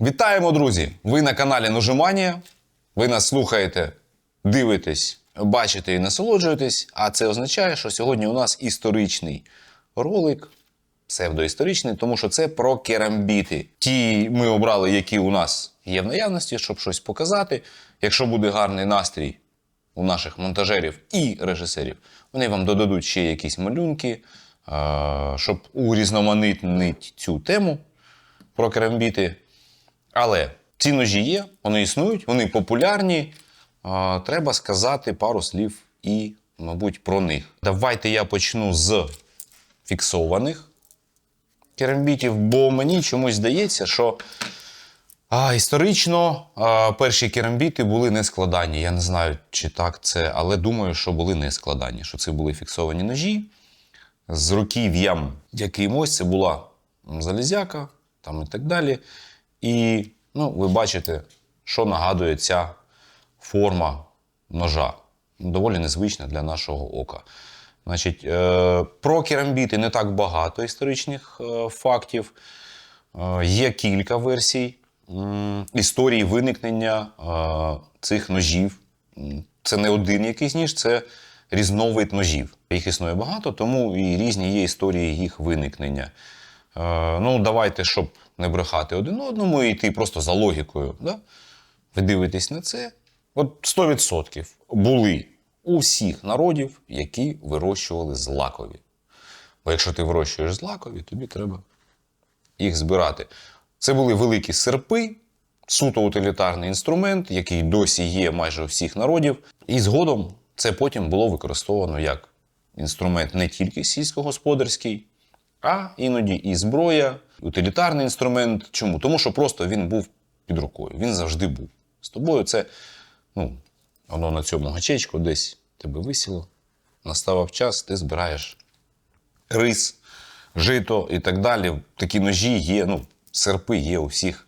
Вітаємо, друзі! Ви на каналі Ножиманія. Ви нас слухаєте, дивитесь, бачите і насолоджуєтесь. А це означає, що сьогодні у нас історичний ролик, псевдоісторичний, тому що це про керамбіти. Ті ми обрали, які у нас є в наявності, щоб щось показати. Якщо буде гарний настрій у наших монтажерів і режисерів, вони вам додадуть ще якісь малюнки, е, щоб урізноманітнити цю тему про керамбіти. Але ці ножі є, вони існують, вони популярні. Треба сказати пару слів і, мабуть, про них. Давайте я почну з фіксованих керамбітів, бо мені чомусь здається, що історично перші керамбіти були не складані. Я не знаю, чи так це, але думаю, що були не складані, що це були фіксовані ножі з руків'ям якимось. Це була залізяка там і так далі. І ну, ви бачите, що нагадує ця форма ножа. Доволі незвична для нашого ока. Значить, е, про керамбіти не так багато історичних е, фактів. Е, є кілька версій історії виникнення цих ножів. Це не один якийсь ніж, це різновид ножів. Їх існує багато, тому і різні є історії їх виникнення. Ну, давайте, щоб не брехати один одному і йти просто за логікою. Да? Ви дивитесь на це. От 100% були у всіх народів, які вирощували злакові. Бо якщо ти вирощуєш злакові, тобі треба їх збирати. Це були великі серпи, суто утилітарний інструмент, який досі є майже у всіх народів. І згодом це потім було використовано як інструмент не тільки сільськогосподарський, а іноді і зброя, утилітарний інструмент. Чому? Тому що просто він був під рукою. Він завжди був. З тобою це, ну, воно на цьому гачечку десь тебе висіло. Наставав час, ти збираєш рис, жито і так далі. Такі ножі є, ну, серпи є у всіх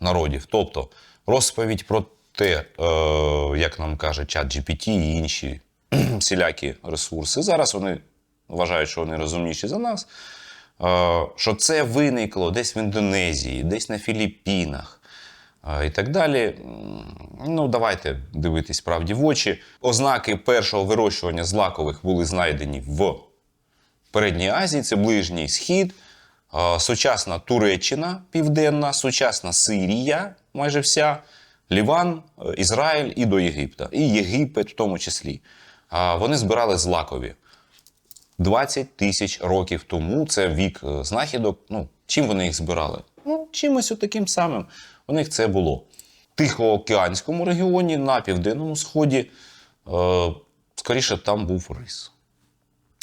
народів. Тобто розповідь про те, е, як нам каже чат GPT і інші всілякі ресурси. Зараз вони вважають, що вони розумніші за нас. Е, що це виникло десь в Індонезії, десь на Філіппінах е, і так далі. Ну, давайте дивитись правді в очі. Ознаки першого вирощування злакових були знайдені в Передній Азії, це Ближній Схід, е, сучасна Туреччина Південна, сучасна Сирія, майже вся, Ліван, Ізраїль і до Єгипта. І Єгипет в тому числі. Вони збирали злакові. 20 тисяч років тому це вік е, знахідок. Ну, чим вони їх збирали? Ну, чимось таким самим. У них це було. В Тихоокеанському регіоні на південному сході, е, скоріше, там був рис.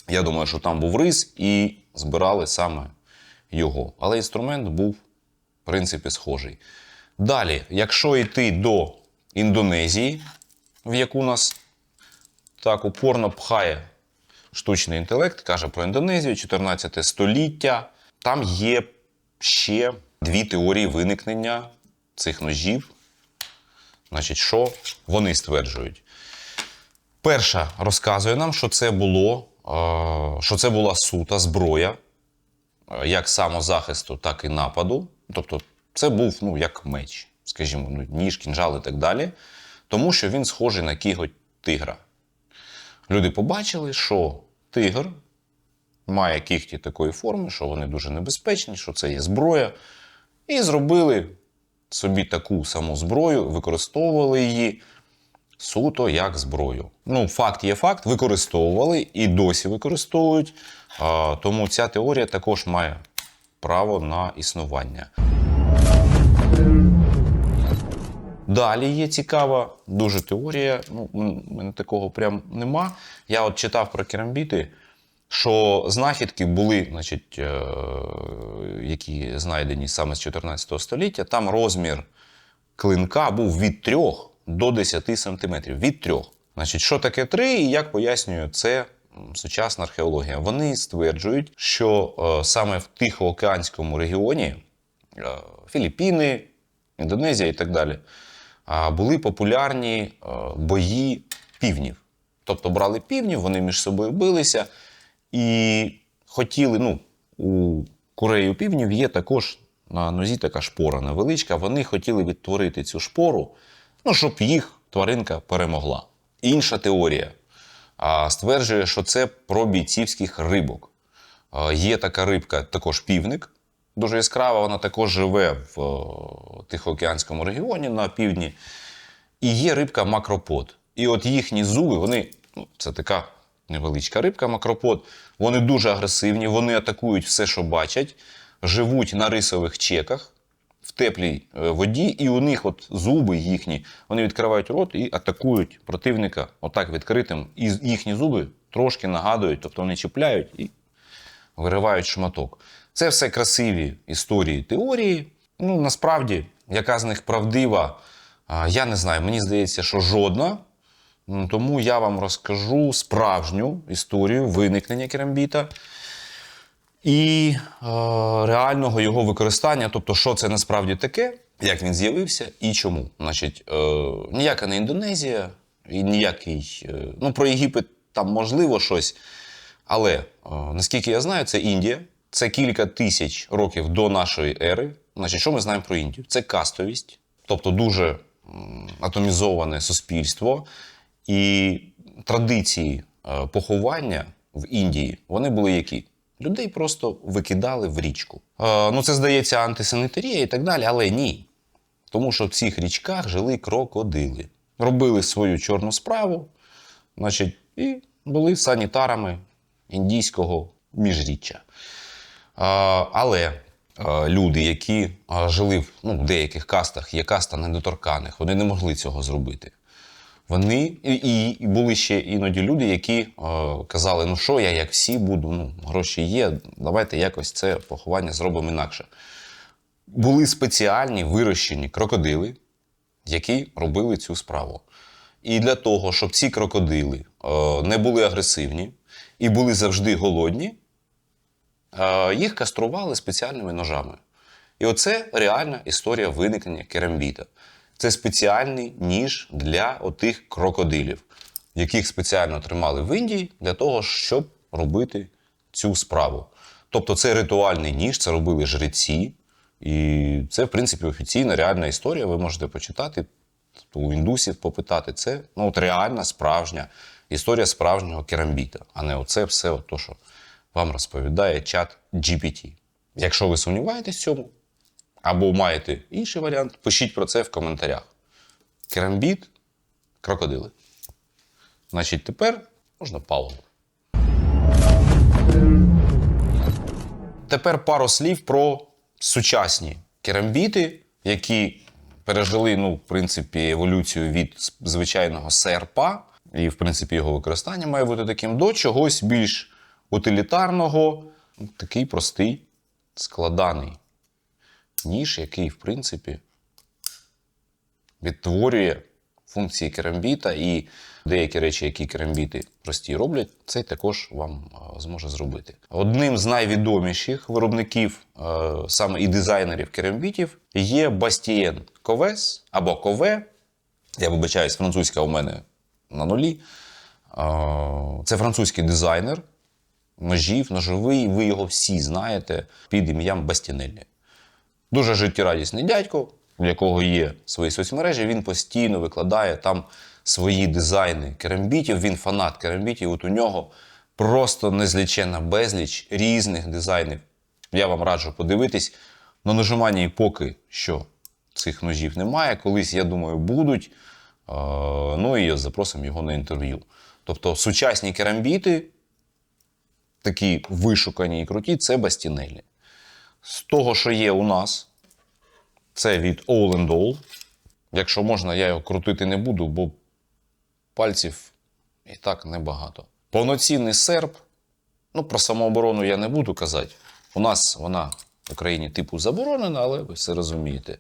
Я думаю, що там був рис і збирали саме його. Але інструмент був, в принципі, схожий. Далі, якщо йти до Індонезії, в яку нас так упорно пхає штучний інтелект, каже про Індонезію, 14 століття. Там є ще дві теорії виникнення цих ножів. Значить, що вони стверджують? Перша розказує нам, що це було, е, що це була сута зброя, е, як самозахисту, так і нападу. Тобто, це був ну, як меч, скажімо, ну, ніж, кінжал і так далі, тому що він схожий на кіготь тигра. Люди побачили, що тигр має кігті такої форми, що вони дуже небезпечні, що це є зброя, і зробили собі таку саму зброю, використовували її суто як зброю. Ну, факт є факт, використовували і досі використовують. Тому ця теорія також має право на існування. Далі є цікава дуже теорія. Ну, мене такого прям нема. Я от читав про керамбіти, що знахідки були, значить, е, які знайдені саме з 14 століття. Там розмір клинка був від 3 до 10 сантиметрів. Від 3. Значить, що таке 3 і як пояснюю, це сучасна археологія. Вони стверджують, що е, саме в Тихоокеанському регіоні е, Філіппіни, Індонезія і так далі, були популярні е, бої півнів. Тобто брали півнів, вони між собою билися і хотіли, ну, у курею півнів є також на нозі така шпора невеличка. Вони хотіли відтворити цю шпору, ну, щоб їх тваринка перемогла. Інша теорія стверджує, що це про бійцівських рибок. А, Є така рибка, також півник, дуже яскрава, вона також живе в Тихоокеанському регіоні на півдні. І є рибка макропод. І от їхні зуби, вони, ну, це така невеличка рибка, макропод, вони дуже агресивні, вони атакують все, що бачать, живуть на рисових чеках в теплій е, воді, і у них от зуби їхні, вони відкривають рот і атакують противника отак відкритим. І їхні зуби трошки нагадують, тобто вони чіпляють і виривають шматок. Це все красиві історії, теорії. Ну, насправді, яка з них правдива, я не знаю. Мені здається, що жодна. Тому я вам розкажу справжню історію виникнення керамбіта і е, реального його використання, тобто, що це насправді таке, як він з'явився і чому. Значить, е, ніяка не Індонезія, і ніякий. Е, ну, про Єгипет там можливо щось. Але е, наскільки я знаю, це Індія. Це кілька тисяч років до нашої ери. Значить, що ми знаємо про Індію? Це кастовість, тобто дуже атомізоване суспільство. І традиції е, поховання в Індії вони були які? Людей просто викидали в річку. Е, Ну, це здається антисанітарія і так далі, але ні. Тому що в цих річках жили крокодили. Робили свою чорну справу, значить, і були санітарами індійського міжріччя. Але люди, які жили в ну, деяких кастах, є каста недоторканих, вони не могли цього зробити. Вони і, і були ще іноді люди, які е, казали: ну що я, як всі буду, ну, гроші є, давайте якось це поховання зробимо інакше. Були спеціальні вирощені крокодили, які робили цю справу. І для того, щоб ці крокодили е, не були агресивні і були завжди голодні, їх кастрували спеціальними ножами. І оце реальна історія виникнення керамбіта. Це спеціальний ніж для отих крокодилів, яких спеціально тримали в Індії для того, щоб робити цю справу. Тобто це ритуальний ніж, це робили жреці, і це, в принципі, офіційна реальна історія. Ви можете почитати, у індусів попитати. Це ну, от реальна справжня історія справжнього керамбіта, а не оце все, то, що вам розповідає чат GPT. Якщо ви сумніваєтесь в цьому, або маєте інший варіант, пишіть про це в коментарях. Керамбіт, крокодили. Значить, тепер можна паузу. Тепер пару слів про сучасні керамбіти, які пережили, ну, в принципі, еволюцію від звичайного серпа, і, в принципі, його використання має бути таким до чогось більш утилітарного, такий простий, складаний ніж, який, в принципі, відтворює функції керамбіта і деякі речі, які керамбіти прості роблять, цей також вам е, зможе зробити. Одним з найвідоміших виробників, е, саме і дизайнерів керамбітів, є Бастієн Ковес або Кове. Я вибачаюсь, французька у мене на нулі. Це французький дизайнер ножів, ножовий, ви його всі знаєте під ім'ям Бастінеллі. Дуже життєрадісний дядько, у якого є свої соцмережі, він постійно викладає там свої дизайни керамбітів. Він фанат керамбітів. От у нього просто незліченна безліч різних дизайнів. Я вам раджу подивитись. На ножуманії поки що цих ножів немає. Колись, я думаю, будуть. Ну і запросимо його на інтерв'ю. Тобто сучасні керамбіти, такі вишукані і круті, це бастінелі. З того, що є у нас, це від All and All. Якщо можна, я його крутити не буду, бо пальців і так небагато. Повноцінний серп. Ну, про самооборону я не буду казати. У нас вона в Україні типу заборонена, але ви все розумієте.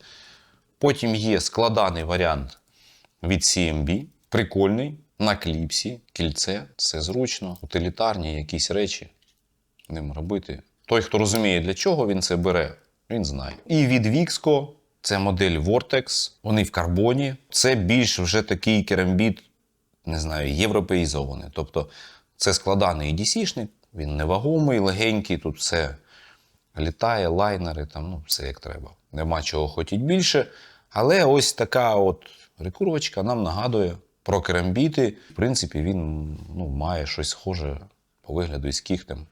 Потім є складаний варіант від CMB, прикольний, на кліпсі, кільце, це зручно, утилітарні якісь речі ним робити. Той, хто розуміє, для чого він це бере, він знає. І від Vixco це модель Vortex, вони в карбоні. Це більш вже такий керамбіт, не знаю, європеїзований. Тобто це складаний EDC-шник, він невагомий, легенький, тут все літає, лайнери, там, ну, все як треба. Нема чого хотіть більше. Але ось така от рекурвочка нам нагадує про керамбіти. В принципі, він ну, має щось схоже по вигляду із кіхтем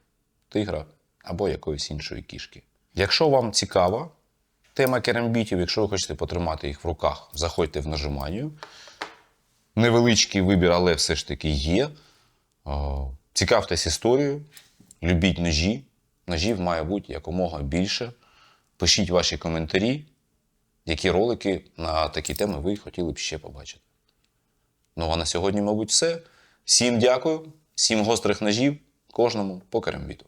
тигра або якоїсь іншої кішки. Якщо вам цікава тема керамбітів, якщо ви хочете потримати їх в руках, заходьте в нажиманню. Невеличкий вибір, але все ж таки є. Цікавтесь історією, любіть ножі. Ножів має бути якомога більше. Пишіть ваші коментарі, які ролики на такі теми ви хотіли б ще побачити. Ну а на сьогодні, мабуть, все. Всім дякую, всім гострих ножів, кожному по керамбіту.